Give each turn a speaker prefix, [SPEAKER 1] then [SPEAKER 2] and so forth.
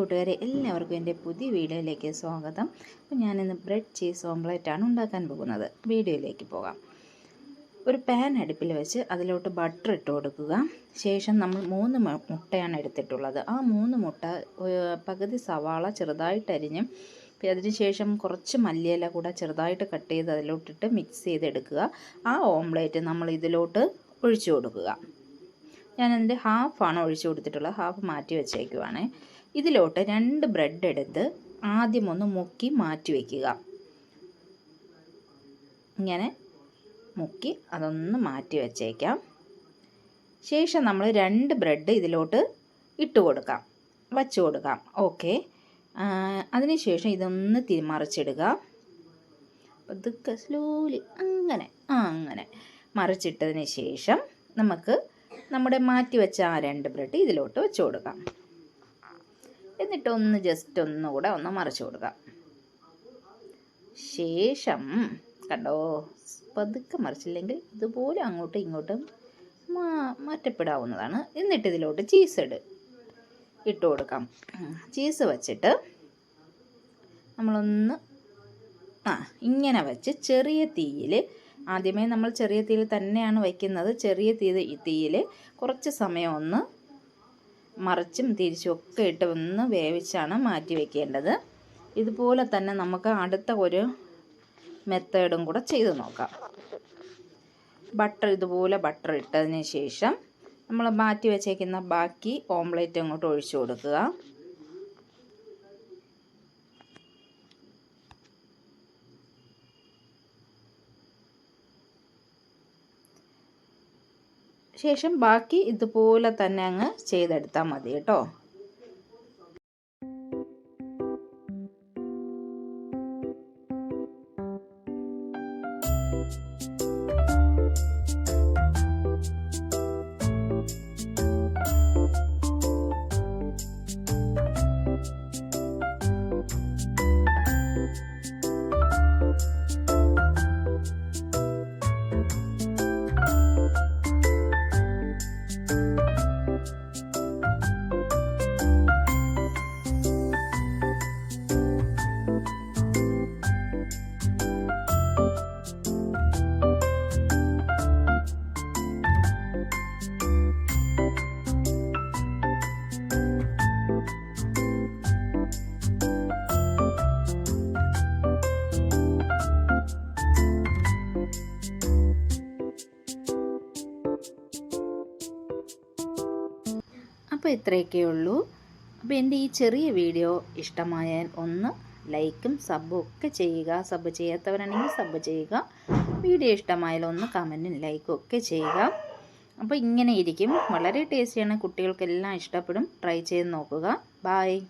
[SPEAKER 1] കൂട്ടുകാരെ എല്ലാവർക്കും എന്റെ പുതിയ വീഡിയോയിലേക്ക് സ്വാഗതം. അപ്പോൾ ഞാനിന്ന് ബ്രെഡ് ചീസ് ആണ് ഉണ്ടാക്കാൻ പോകുന്നത്. വീഡിയോയിലേക്ക് പോകാം. ഒരു പാൻ അടുപ്പിൽ വെച്ച് അതിലോട്ട് ബട്ടർ ഇട്ട് കൊടുക്കുക. ശേഷം നമ്മൾ മൂന്ന് മുട്ടയാണ് എടുത്തിട്ടുള്ളത്. ആ മൂന്ന് മുട്ട പകുതി സവാള ചെറുതായിട്ട് അരിഞ്ഞ് പിന്നെ അതിന് ശേഷം കുറച്ച് മല്ലിയില കൂടെ ചെറുതായിട്ട് കട്ട് ചെയ്ത് അതിലോട്ടിട്ട് മിക്സ് ചെയ്തെടുക്കുക. ആ ഓംലെറ്റ് നമ്മൾ ഇതിലോട്ട് ഒഴിച്ചു കൊടുക്കുക. ഞാനതിന്റെ ഹാഫാണ് ഒഴിച്ചു കൊടുത്തിട്ടുള്ളത്. ഹാഫ് മാറ്റി വെച്ചേക്കുവാണ്. ഇതിലോട്ട് രണ്ട് ബ്രെഡ് എടുത്ത് ആദ്യം ഒന്ന് മുക്കി മാറ്റി വയ്ക്കുക ഇങ്ങനെ മുക്കി അതൊന്ന് മാറ്റി വെച്ചേക്കാം. ശേഷം നമ്മൾ രണ്ട് ബ്രെഡ് ഇതിലോട്ട് ഇട്ട് കൊടുക്കാം. വച്ച് കൊടുക്കാം. ഓക്കെ അതിനുശേഷം ഇതൊന്ന് തിരിമറിച്ചിടുക. പതുക്കെ സ്ലോലി അങ്ങനെ ആ അങ്ങനെ മറിച്ചിട്ടതിന് ശേഷം നമുക്ക് നമ്മുടെ മാറ്റി വെച്ച ആ രണ്ട് ബ്രെഡ് ഇതിലോട്ട് വെച്ച് കൊടുക്കാം. എന്നിട്ട് ഒന്ന് ജസ്റ്റ് ഒന്നുകൂടെ ഒന്ന് മറിച്ചു കൊടുക്കാം. ശേഷം കണ്ടോ പതുക്കെ മറിച്ചില്ലെങ്കിൽ ഇതുപോലെ അങ്ങോട്ടും ഇങ്ങോട്ടും മാറ്റപ്പെടാവുന്നതാണ്. എന്നിട്ട് ഇതിലോട്ട് ചീസ് ഇട്. ഇട്ട് കൊടുക്കാം. ചീസ് വച്ചിട്ട് നമ്മളൊന്ന് ആ ഇങ്ങനെ വെച്ച് ചെറിയ തീയിൽ ആദ്യമേ നമ്മൾ ചെറിയ തീയിൽ തന്നെയാണ് വയ്ക്കുന്നത് ചെറിയ തീ തീയിൽ കുറച്ച് സമയം ഒന്ന് മറിച്ചും തിരിച്ചും ഒക്കെ ഇട്ട് ഒന്ന് വേവിച്ചാണ് മാറ്റി വെക്കേണ്ടത്. ഇതുപോലെ തന്നെ നമുക്ക് അടുത്ത ഒരു മെത്തേഡും കൂടെ ചെയ്ത് നോക്കാം. ബട്ടർ ഇതുപോലെ ബട്ടർ ഇട്ടതിന് ശേഷം നമ്മൾ മാറ്റി വെച്ചേക്കുന്ന ബാക്കി ഓംലേറ്റ് അങ്ങോട്ട് ഒഴിച്ചു കൊടുക്കുക. ശേഷം ബാക്കി ഇതുപോലെ തന്നെ അങ്ങ് ചെയ്തെടുത്താൽ മതി കേട്ടോ. അപ്പോൾ ഇത്രയൊക്കെ ഉള്ളൂ. അപ്പോൾ എന്റെ ഈ ചെറിയ വീഡിയോ ഇഷ്ടമായാൽ ഒന്ന് ലൈക്കും സബും ഒക്കെ ചെയ്യുക. സബ് ചെയ്യാത്തവരാണെങ്കിൽ സബ് ചെയ്യുക. വീഡിയോ ഇഷ്ടമായാലും ഒന്ന് കമന്റും ലൈക്കും ഒക്കെ ചെയ്യുക. അപ്പോൾ ഇങ്ങനെ ഇരിക്കും. വളരെ ടേസ്റ്റിയാണ്. കുട്ടികൾക്കെല്ലാം ഇഷ്ടപ്പെടും. ട്രൈ ചെയ്ത് നോക്കുക. ബായ്